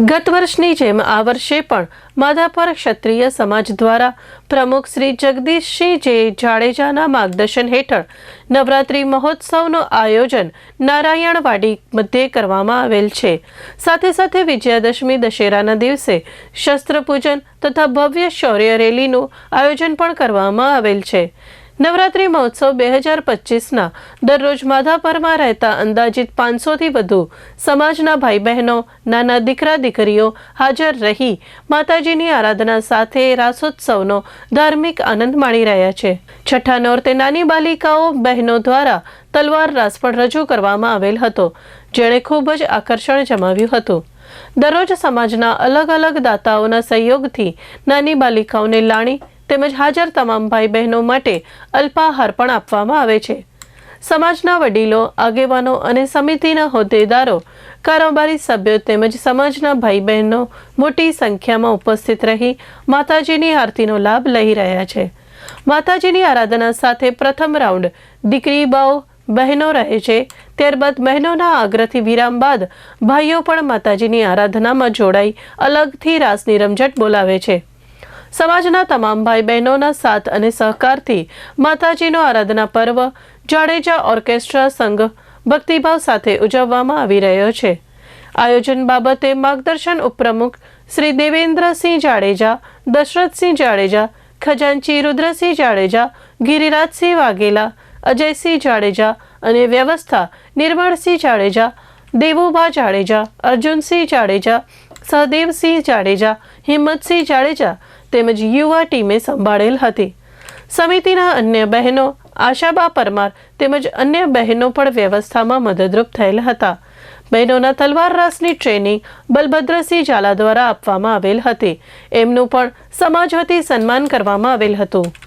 ગત વર્ષની જેમ આ વર્ષે પણ માધાપર ક્ષત્રિય સમાજ દ્વારા પ્રમુખ શ્રી જગદીશસિંહ જે જાડેજાના માર્ગદર્શન હેઠળ નવરાત્રિ મહોત્સવનું આયોજન નારાયણવાડી મધ્યે કરવામાં આવેલ છે. સાથે સાથે વિજયાદશમી દશેરાના દિવસે શસ્ત્રપૂજન તથા ભવ્ય શૌર્ય રેલીનું આયોજન પણ કરવામાં આવેલ છે. નવરાત્રિ મહોત્સવ બે હજાર પચીસના દરરોજ માધાપરમાં રહેતા અંદાજિત પાંચસોથી વધુ સમાજના ભાઈ બહેનો નાના દીકરા દીકરીઓ હાજર રહી માતાજીની આરાધના સાથે રાસોત્સવનો ધાર્મિક આનંદ માણી રહ્યા છે. છઠ્ઠા નોરતે નાની બાલિકાઓ, બહેનો દ્વારા તલવાર રાસ પણ રજૂ કરવામાં આવેલ હતો, જેણે ખૂબ જ આકર્ષણ જમાવ્યું હતું. દરરોજ સમાજના અલગ અલગ દાતાઓના સહયોગથી નાની બાલિકાઓને લાણી તેમજ હાજર તમામ ભાઈ બહેનો માટે અલ્પાહાર પણ આપવામાં આવે છે. સમાજના વડીલો, આગેવાનો અને સમિતિના હોદ્દેદારો, કારોબારી સભ્યો તેમજ સમાજના ભાઈ બહેનો મોટી સંખ્યામાં ઉપસ્થિત રહી માતાજીની આરતીનો લાભ લઈ રહ્યા છે. માતાજીની આરાધના સાથે પ્રથમ રાઉન્ડ દીકરી, બાઓ, બહેનો રહે છે. ત્યારબાદ બહેનોના આગ્રહથી વિરામ બાદ ભાઈઓ પણ માતાજીની આરાધનામાં જોડાઈ અલગથી રાસની રમઝટ બોલાવે છે. સમાજના તમામ ભાઈ બહેનોના સાથ અને સહકારથી માતાજીનો આરાધના પર્વ જાડેજા ઓર્કેસ્ટ્રા સંઘ ભક્તિભાવ સાથે ઉજવવામાં આવી રહ્યો છે. આયોજન બાબતે માર્ગદર્શન ઉપપ્રમુખ શ્રી દેવેન્દ્રસિંહ જાડેજા, દશરથસિંહ જાડેજા, ખજાનચી રુદ્રસિંહ જાડેજા, ગિરિરાજસિંહ વાઘેલા, અજયસિંહ જાડેજા અને વ્યવસ્થા નિર્મળસિંહ જાડેજા, દેવુભા જાડેજા, અર્જુનસિંહ જાડેજા સહદેવસિંહ જાડેજા, હિંમતસિંહ જાડેજા તેમજ યુવા ટીમે સંભાળેલ હતી. સમિતિના અન્ય બહેનો આશાબા પરમાર તેમજ અન્ય બહેનો પણ વ્યવસ્થામાં મદદરૂપ થયેલ હતા. બહેનોના તલવાર રાસની ટ્રેનિંગ બલભદ્રસિંહ ઝાલા દ્વારા આપવામાં આવેલ હતી. એમનું પણ સમાજ વતી સન્માન કરવામાં આવેલ હતું.